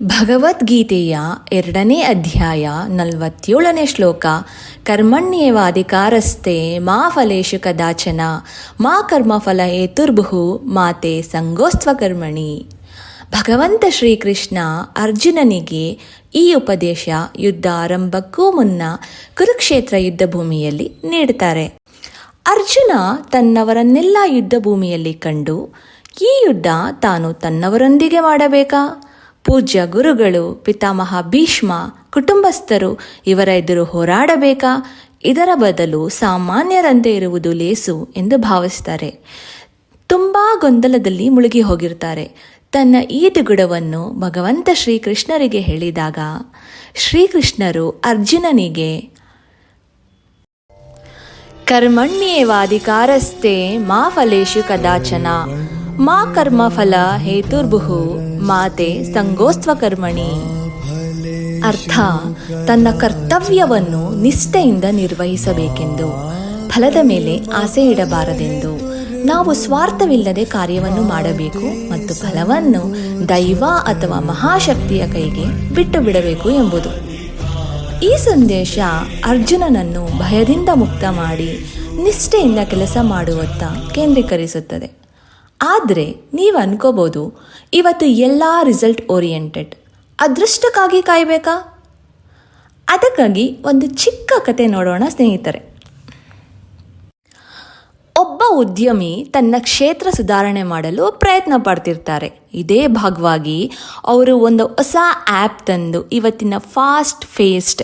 ಭಗವದ್ಗೀತೆಯ ಎರಡನೇ ಅಧ್ಯಾಯ ನಲವತ್ತೇಳನೇ ಶ್ಲೋಕ ಕರ್ಮಣ್ಯೇವಾಧಿಕಾರಸ್ತೆ ಮಾ ಫಲೇಶು ಕದಾಚನ, ಮಾ ಕರ್ಮಫಲ ಹೇತುರ್ಭು ಮಾತೆ ಸಂಗೋಸ್ತ್ವ ಕರ್ಮಣಿ. ಭಗವಂತ ಶ್ರೀಕೃಷ್ಣ ಅರ್ಜುನನಿಗೆ ಈ ಉಪದೇಶ ಯುದ್ಧ ಆರಂಭಕ್ಕೂ ಮುನ್ನ ಕುರುಕ್ಷೇತ್ರ ಯುದ್ಧ ಭೂಮಿಯಲ್ಲಿ ನೀಡುತ್ತಾರೆ. ಅರ್ಜುನ ತನ್ನವರನ್ನೆಲ್ಲ ಯುದ್ಧ ಭೂಮಿಯಲ್ಲಿ ಕಂಡು, ಈ ಯುದ್ಧ ತಾನು ತನ್ನವರೊಂದಿಗೆ ಮಾಡಬೇಕಾ? ಪೂಜ್ಯ ಗುರುಗಳು, ಪಿತಾಮಹ ಭೀಷ್ಮ, ಕುಟುಂಬಸ್ಥರು ಇವರ ಎದುರು ಹೋರಾಡಬೇಕಾ? ಇದರ ಬದಲು ಸಾಮಾನ್ಯರಂತೆ ಇರುವುದು ಲೇಸು ಎಂದು ಭಾವಿಸ್ತಾರೆ ತುಂಬ ಗೊಂದಲದಲ್ಲಿ ಮುಳುಗಿ ಹೋಗಿರ್ತಾರೆ ತನ್ನ ಈ ದುಗುಡವನ್ನು ಭಗವಂತ ಶ್ರೀಕೃಷ್ಣರಿಗೆ ಹೇಳಿದಾಗ, ಶ್ರೀಕೃಷ್ಣರು ಅರ್ಜುನನಿಗೆ, ಕರ್ಮಣ್ಯೇವಾಧಿಕಾರಸ್ಥೆ ಮಾ ಫಲೇಶು ಕದಾಚನ. ಮಾ ಕರ್ಮಫಲ ಹೇತುರ್ಭುಹು ಮಾತೆ ಸಂಗೋಸ್ತ್ವ ಕರ್ಮಣಿ. ಅರ್ಥ, ತನ್ನ ಕರ್ತವ್ಯವನ್ನು ನಿಷ್ಠೆಯಿಂದ ನಿರ್ವಹಿಸಬೇಕೆಂದು, ಫಲದ ಮೇಲೆ ಆಸೆ ಇಡಬಾರದೆಂದು. ನಾವು ಸ್ವಾರ್ಥವಿಲ್ಲದೆ ಕಾರ್ಯವನ್ನು ಮಾಡಬೇಕು ಮತ್ತು ಫಲವನ್ನು ದೈವ ಅಥವಾ ಮಹಾಶಕ್ತಿಯ ಕೈಗೆ ಬಿಟ್ಟು ಬಿಡಬೇಕು ಎಂಬುದು. ಈ ಸಂದೇಶ ಅರ್ಜುನನನ್ನು ಭಯದಿಂದ ಮುಕ್ತ ಮಾಡಿ, ನಿಷ್ಠೆಯಿಂದ ಕೆಲಸ ಮಾಡುವತ್ತ ಕೇಂದ್ರೀಕರಿಸುತ್ತದೆ. ಆದರೆ ನೀವು ಅನ್ಕೋಬೋದು, ಇವತ್ತು ಎಲ್ಲ ರಿಸಲ್ಟ್ ಓರಿಯೆಂಟೆಡ್ ಅದೃಷ್ಟಕ್ಕಾಗಿ ಕಾಯಬೇಕಾ? ಅದಕ್ಕಾಗಿ ಒಂದು ಚಿಕ್ಕ ಕತೆ ನೋಡೋಣ ಸ್ನೇಹಿತರೆ. ಒಬ್ಬ ಉದ್ಯಮಿ ತನ್ನ ಕ್ಷೇತ್ರ ಸುಧಾರಣೆ ಮಾಡಲು ಪ್ರಯತ್ನ ಪಡ್ತಿರ್ತಾರೆ. ಇದೇ ಭಾಗವಾಗಿ ಅವರು ಒಂದು ಹೊಸ ಆ್ಯಪ್ ತಂದು ಇವತ್ತಿನ ಫಾಸ್ಟ್ ಫೇಸ್ಟ್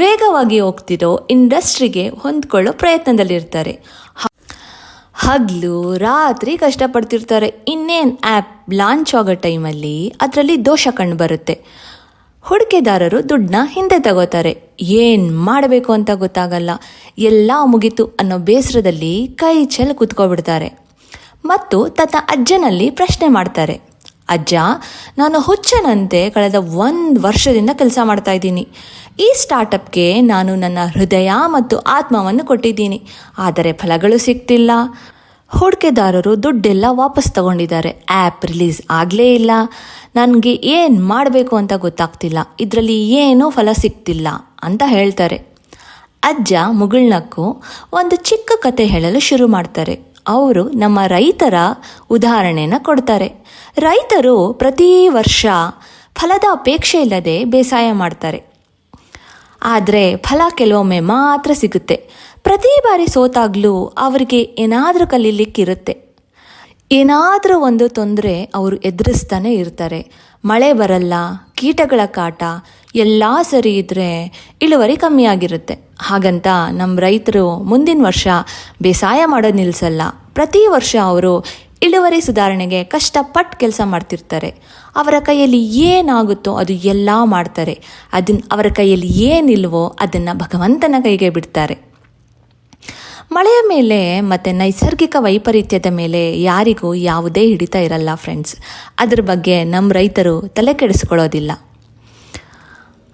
ವೇಗವಾಗಿ ಹೋಗ್ತಿರೋ ಇಂಡಸ್ಟ್ರಿಗೆ ಹೊಂದ್ಕೊಳ್ಳೋ ಪ್ರಯತ್ನದಲ್ಲಿರ್ತಾರೆ. ಹಗಲು ರಾತ್ರಿ ಕಷ್ಟಪಡ್ತಿರ್ತಾರೆ. ಇನ್ನೇನು ಆ್ಯಪ್ ಲಾಂಚ್ ಆಗೋ ಟೈಮಲ್ಲಿ ಅದರಲ್ಲಿ ದೋಷ ಕಂಡು ಬರುತ್ತೆ. ಹೂಡಿಕೆದಾರರು ದುಡ್ಡನ್ನ ಹಿಂದೆ ತಗೋತಾರೆ. ಏನು ಮಾಡಬೇಕು ಅಂತ ಗೊತ್ತಾಗಲ್ಲ. ಎಲ್ಲ ಮುಗೀತು ಅನ್ನೋ ಬೇಸರದಲ್ಲಿ ಕೈ ಚೆಲ್ ಕೂತ್ಕೊಬಿಡ್ತಾರೆ. ಮತ್ತು ತನ್ನ ಅಜ್ಜನಲ್ಲಿ ಪ್ರಶ್ನೆ ಮಾಡ್ತಾರೆ. ಅಜ್ಜ, ನಾನು ಹುಚ್ಚನಂತೆ ಕಳೆದ ಒಂದು ವರ್ಷದಿಂದ ಕೆಲಸ ಮಾಡ್ತಾ ಇದ್ದೀನಿ. ಈ ಸ್ಟಾರ್ಟಪ್ಗೆ ನಾನು ನನ್ನ ಹೃದಯ ಮತ್ತು ಆತ್ಮವನ್ನು ಕೊಟ್ಟಿದ್ದೀನಿ. ಆದರೆ ಫಲಗಳು ಸಿಗ್ತಿಲ್ಲ. ಹೂಡಿಕೆದಾರರು ದುಡ್ಡೆಲ್ಲ ವಾಪಸ್ ತಗೊಂಡಿದ್ದಾರೆ. ಆ್ಯಪ್ ರಿಲೀಸ್ ಆಗಲೇ ಇಲ್ಲ. ನನಗೆ ಏನು ಮಾಡಬೇಕು ಅಂತ ಗೊತ್ತಾಗ್ತಿಲ್ಲ. ಇದರಲ್ಲಿ ಏನೂ ಫಲ ಸಿಗ್ತಿಲ್ಲ ಅಂತ ಹೇಳ್ತಾರೆ. ಅಜ್ಜ ಮುಗುಳ್ನಕ್ಕು ಒಂದು ಚಿಕ್ಕ ಕತೆ ಹೇಳಲು ಶುರು ಮಾಡ್ತಾರೆ. ಅವರು ನಮ್ಮ ರೈತರ ಉದಾಹರಣೆನ ಕೊಡ್ತಾರೆ. ರೈತರು ಪ್ರತಿ ವರ್ಷ ಫಲದ ಅಪೇಕ್ಷೆ ಇಲ್ಲದೆ ಬೇಸಾಯ ಮಾಡ್ತಾರೆ. ಆದರೆ ಫಲ ಕೆಲವೊಮ್ಮೆ ಮಾತ್ರ ಸಿಗುತ್ತೆ. ಪ್ರತಿ ಬಾರಿ ಸೋತಾಗ್ಲೂ ಅವರಿಗೆ ಏನಾದರೂ ಕಲೀಲಿಕ್ಕಿರುತ್ತೆ. ಏನಾದರೂ ಒಂದು ತೊಂದರೆ ಅವರು ಎದುರಿಸ್ತಾನೆ ಇರ್ತಾರೆ. ಮಳೆ ಬರಲ್ಲ, ಕೀಟಗಳ ಕಾಟ ಎಲ್ಲ ಸರಿ ಇದ್ದರೆ ಇಳುವರಿ ಕಮ್ಮಿಯಾಗಿರುತ್ತೆ. ಹಾಗಂತ ನಮ್ಮ ರೈತರು ಮುಂದಿನ ವರ್ಷ ಬೇಸಾಯ ಮಾಡೋದು ನಿಲ್ಲಿಸಲ್ಲ ಪ್ರತಿ ವರ್ಷ ಅವರು ಇಳುವರಿ ಸುಧಾರಣೆಗೆ ಕಷ್ಟಪಟ್ಟು ಕೆಲಸ ಮಾಡ್ತಿರ್ತಾರೆ. ಅವರ ಕೈಯಲ್ಲಿ ಏನಾಗುತ್ತೋ ಅದು ಎಲ್ಲ ಮಾಡ್ತಾರೆ. ಅದನ್ನ ಅವರ ಕೈಯಲ್ಲಿ ಏನಿಲ್ವೋ ಅದನ್ನು ಭಗವಂತನ ಕೈಗೆ ಬಿಡ್ತಾರೆ. ಮಳೆಯ ಮೇಲೆ ಮತ್ತು ನೈಸರ್ಗಿಕ ವೈಪರೀತ್ಯದ ಮೇಲೆ ಯಾರಿಗೂ ಯಾವುದೇ ಹಿಡಿತ ಇರಲ್ಲ ಫ್ರೆಂಡ್ಸ್ ಅದ್ರ ಬಗ್ಗೆ ನಮ್ಮ ರೈತರು ತಲೆ ಕೆಡಿಸ್ಕೊಳ್ಳೋದಿಲ್ಲ.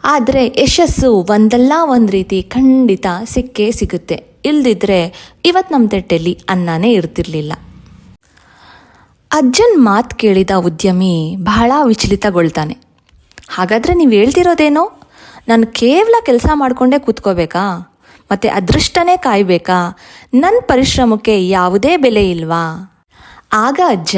ಆದರೆ ಯಶಸ್ಸು ಒಂದಲ್ಲ ಒಂದು ರೀತಿ ಖಂಡಿತ ಸಿಕ್ಕೇ ಸಿಗುತ್ತೆ. ಇಲ್ದಿದ್ರೆ ಇವತ್ತು ನಮ್ಮ ತಟ್ಟೆಯಲ್ಲಿ ಅನ್ನನೇ ಇರ್ತಿರ್ಲಿಲ್ಲ. ಅಜ್ಜನ್ ಮಾತು ಕೇಳಿದ ಉದ್ಯಮಿ ಬಹಳ ವಿಚಲಿತಗೊಳ್ತಾನೆ. ಹಾಗಾದರೆ ನೀವು ಹೇಳ್ತಿರೋದೇನೋ? ನಾನು ಕೇವಲ ಕೆಲಸ ಮಾಡಿಕೊಂಡೇ ಕೂತ್ಕೋಬೇಕಾ? ಮತ್ತು ಅದೃಷ್ಟನೇ ಕಾಯಬೇಕಾ? ನನ್ನ ಪರಿಶ್ರಮಕ್ಕೆ ಯಾವುದೇ ಬೆಲೆ ಇಲ್ವಾ? ಆಗ ಅಜ್ಜ,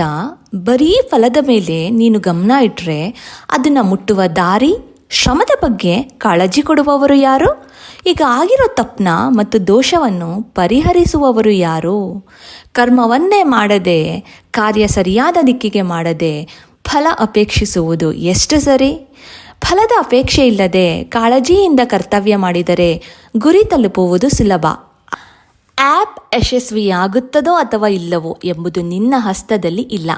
ಬರೀ ಫಲದ ಮೇಲೆ ನೀನು ಗಮನ ಇಟ್ಟರೆ ಅದನ್ನು ಮುಟ್ಟುವ ದಾರಿ, ಶ್ರಮದ ಬಗ್ಗೆ ಕಾಳಜಿ ಕೊಡುವವರು ಯಾರು? ಈಗ ಆಗಿರೋ ತಪ್ಪನ ಮತ್ತು ದೋಷವನ್ನು ಪರಿಹರಿಸುವವರು ಯಾರು? ಕರ್ಮವನ್ನೇ ಮಾಡದೆ, ಕಾರ್ಯ ಸರಿಯಾದ ದಿಕ್ಕಿಗೆ ಮಾಡದೆ, ಫಲ ಅಪೇಕ್ಷಿಸುವುದು ಎಷ್ಟು ಸರಿ? ಫಲದ ಅಪೇಕ್ಷೆ ಇಲ್ಲದೆ ಕಾಳಜಿಯಿಂದ ಕರ್ತವ್ಯ ಮಾಡಿದರೆ ಗುರಿ ತಲುಪುವುದು ಸುಲಭ. ಆ್ಯಪ್ ಯಶಸ್ವಿಯಾಗುತ್ತದೋ ಅಥವಾ ಇಲ್ಲವೋ ಎಂಬುದು ನಿನ್ನ ಹಸ್ತದಲ್ಲಿ ಇಲ್ಲ.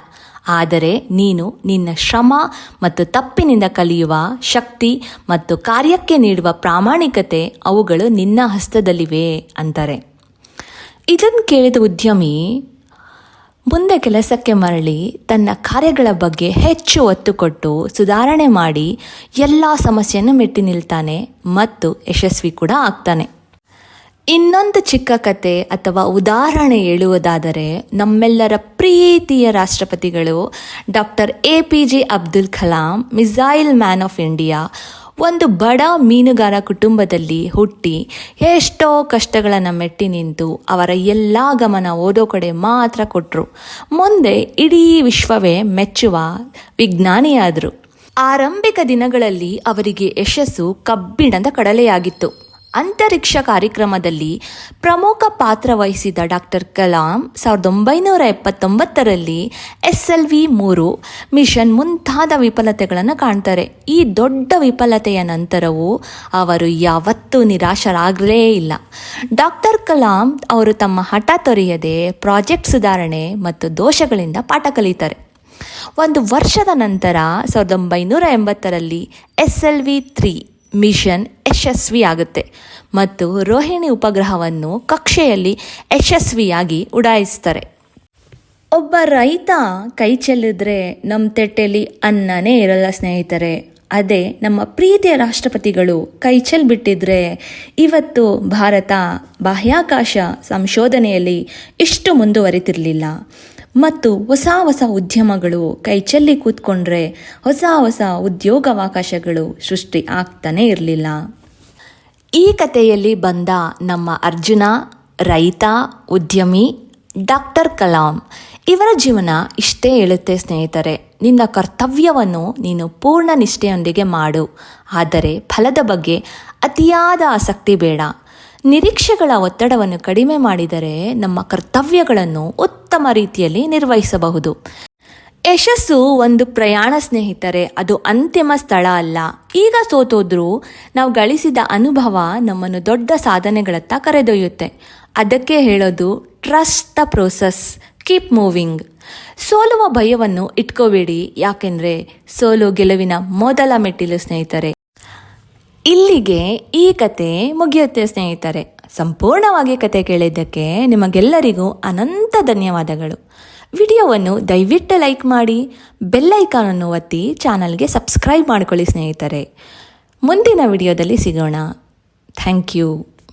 ಆದರೆ ನೀನು ನಿನ್ನ ಶ್ರಮ ಮತ್ತು ತಪ್ಪಿನಿಂದ ಕಲಿಯುವ ಶಕ್ತಿ ಮತ್ತು ಕಾರ್ಯಕ್ಕೆ ನೀಡುವ ಪ್ರಾಮಾಣಿಕತೆ ಅವುಗಳು ನಿನ್ನ ಹಸ್ತದಲ್ಲಿವೆ, ಅಂತಾರೆ. ಇದನ್ನು ಕೇಳಿದ ಉದ್ಯಮಿ ಮುಂದೆ ಕೆಲಸಕ್ಕೆ ಮರಳಿ ತನ್ನ ಕಾರ್ಯಗಳ ಬಗ್ಗೆ ಹೆಚ್ಚು ಒತ್ತು ಕೊಟ್ಟು ಸುಧಾರಣೆ ಮಾಡಿ ಎಲ್ಲ ಸಮಸ್ಯೆಯನ್ನು ಮೆಟ್ಟಿ ನಿಲ್ತಾನೆ ಮತ್ತು ಯಶಸ್ವಿ ಕೂಡ ಆಗ್ತಾನೆ. ಇನ್ನೊಂದು ಚಿಕ್ಕ ಕತೆ ಅಥವಾ ಉದಾಹರಣೆ ಹೇಳುವುದಾದರೆ ನಮ್ಮೆಲ್ಲರ ಪ್ರೀತಿಯ ರಾಷ್ಟ್ರಪತಿಗಳು doctor A P J Abdul Kalam, missile man of India ಒಂದು ಬಡ ಮೀನುಗಾರ ಕುಟುಂಬದಲ್ಲಿ ಹುಟ್ಟಿ ಎಷ್ಟೋ ಕಷ್ಟಗಳನ್ನು ಮೆಟ್ಟಿ ನಿಂತು ಅವರ ಎಲ್ಲ ಗಮನ ಓದೋ ಕಡೆ ಮಾತ್ರ ಕೊಟ್ಟರು ಮುಂದೆ ಇಡೀ ವಿಶ್ವವೇ ಮೆಚ್ಚುವ ವಿಜ್ಞಾನಿಯಾದರು. ಆರಂಭಿಕ ದಿನಗಳಲ್ಲಿ ಅವರಿಗೆ ಯಶಸ್ಸು ಕಬ್ಬಿಣದ ಕಡಲೆಯಾಗಿತ್ತು. ಅಂತರಿಕ್ಷ ಕಾರ್ಯಕ್ರಮದಲ್ಲಿ ಪ್ರಮುಖ ಪಾತ್ರ ವಹಿಸಿದ ಡಾಕ್ಟರ್ ಕಲಾಂ ಸಾವಿರದ ಒಂಬೈನೂರ ಎಪ್ಪತ್ತೊಂಬತ್ತರಲ್ಲಿ ಎಸ್ ಎಲ್ ವಿ ಮೂರು ಮಿಷನ್ ಮುಂತಾದ ವಿಫಲತೆಗಳನ್ನು ಕಾಣ್ತಾರೆ. ಈ ದೊಡ್ಡ ವಿಫಲತೆಯ ನಂತರವೂ ಅವರು ಯಾವತ್ತೂ ನಿರಾಶರಾಗಲೇ ಇಲ್ಲ. ಡಾಕ್ಟರ್ ಕಲಾಂ ಅವರು ತಮ್ಮ ಹಠ ತೊರೆಯದೆ ಪ್ರಾಜೆಕ್ಟ್ ಸುಧಾರಣೆ ಮತ್ತು ದೋಷಗಳಿಂದ ಪಾಠ ಕಲಿತಾರೆ. ಒಂದು ವರ್ಷದ ನಂತರ ಸಾವಿರದ ಒಂಬೈನೂರ ಎಂಬತ್ತರಲ್ಲಿ S L V three mission ಯಶಸ್ವಿಯಾಗುತ್ತೆ ಮತ್ತು ರೋಹಿಣಿ ಉಪಗ್ರಹವನ್ನು ಕಕ್ಷೆಯಲ್ಲಿ ಯಶಸ್ವಿಯಾಗಿ ಉಡಾಯಿಸ್ತಾರೆ. ಒಬ್ಬ ರೈತ ಕೈ ಚೆಲ್ಲಿದ್ರೆ ನಮ್ಮ ತೆಟ್ಟೆಲಿ ಅನ್ನನೇ ಇರಲ್ಲ ಸ್ನೇಹಿತರೆ. ಅದೇ ನಮ್ಮ ಪ್ರೀತಿಯ ರಾಷ್ಟ್ರಪತಿಗಳು ಕೈ ಚೆಲ್ಬಿಟ್ಟಿದ್ರೆ ಇವತ್ತು ಭಾರತ ಬಾಹ್ಯಾಕಾಶ ಸಂಶೋಧನೆಯಲ್ಲಿ ಇಷ್ಟು ಮುಂದುವರಿತಿರಲಿಲ್ಲ. ಮತ್ತು ಹೊಸ ಹೊಸ ಉದ್ಯಮಗಳು ಕೈ ಚೆಲ್ಲಿ ಕೂತ್ಕೊಂಡ್ರೆ ಹೊಸ ಹೊಸ ಉದ್ಯೋಗಾವಕಾಶಗಳು ಸೃಷ್ಟಿ ಆಗ್ತಾನೆ ಇರಲಿಲ್ಲ. ಈ ಕಥೆಯಲ್ಲಿ ಬಂದ ನಮ್ಮ ಅರ್ಜುನ, ರೈತ, ಉದ್ಯಮಿ ಡಾಕ್ಟರ್ ಕಲಾಂ. ಇವರ ಜೀವನ ಇಷ್ಟೇ ಹೇಳುತ್ತೆ ಸ್ನೇಹಿತರೆ, ನಿನ್ನ ಕರ್ತವ್ಯವನ್ನು ನೀನು ಪೂರ್ಣ ನಿಷ್ಠೆಯೊಂದಿಗೆ ಮಾಡು. ಆದರೆ ಫಲದ ಬಗ್ಗೆ ಅತಿಯಾದ ಆಸಕ್ತಿ ಬೇಡ. ನಿರೀಕ್ಷೆಗಳ ಒತ್ತಡವನ್ನು ಕಡಿಮೆ ಮಾಡಿದರೆ ನಮ್ಮ ಕರ್ತವ್ಯಗಳನ್ನು ಉತ್ತಮ ರೀತಿಯಲ್ಲಿ ನಿರ್ವಹಿಸಬಹುದು. ಯಶಸ್ಸು ಒಂದು ಪ್ರಯಾಣ ಸ್ನೇಹಿತರೆ, ಅದು ಅಂತಿಮ ಸ್ಥಳ ಅಲ್ಲ. ಈಗ ಸೋತೋದ್ರೂ ನಾವು ಗಳಿಸಿದ ಅನುಭವ ನಮ್ಮನ್ನು ದೊಡ್ಡ ಸಾಧನೆಗಳತ್ತ ಕರೆದೊಯ್ಯುತ್ತೆ. ಅದಕ್ಕೆ ಹೇಳೋದು trust the process keep moving ಸೋಲುವ ಭಯವನ್ನು ಇಟ್ಕೋಬೇಡಿ. ಯಾಕೆಂದರೆ, ಸೋಲು ಗೆಲುವಿನ ಮೊದಲ ಮೆಟ್ಟಿಲು ಸ್ನೇಹಿತರೆ. ಇಲ್ಲಿಗೆ ಈ ಕತೆ ಮುಗಿಯುತ್ತೆ ಸ್ನೇಹಿತರೆ. ಸಂಪೂರ್ಣವಾಗಿ ಕತೆ ಕೇಳಿದ್ದಕ್ಕೆ ನಿಮಗೆಲ್ಲರಿಗೂ ಅನಂತ ಧನ್ಯವಾದಗಳು. ವಿಡಿಯೋವನ್ನು ದಯವಿಟ್ಟು ಲೈಕ್ ಮಾಡಿ ಬೆಲ್ಲೈಕಾನನ್ನು ಒತ್ತಿ ಚಾನಲ್ಗೆ ಸಬ್ಸ್ಕ್ರೈಬ್ ಮಾಡ್ಕೊಳ್ಳಿ ಸ್ನೇಹಿತರೆ. ಮುಂದಿನ ವಿಡಿಯೋದಲ್ಲಿ ಸಿಗೋಣ. Thank you.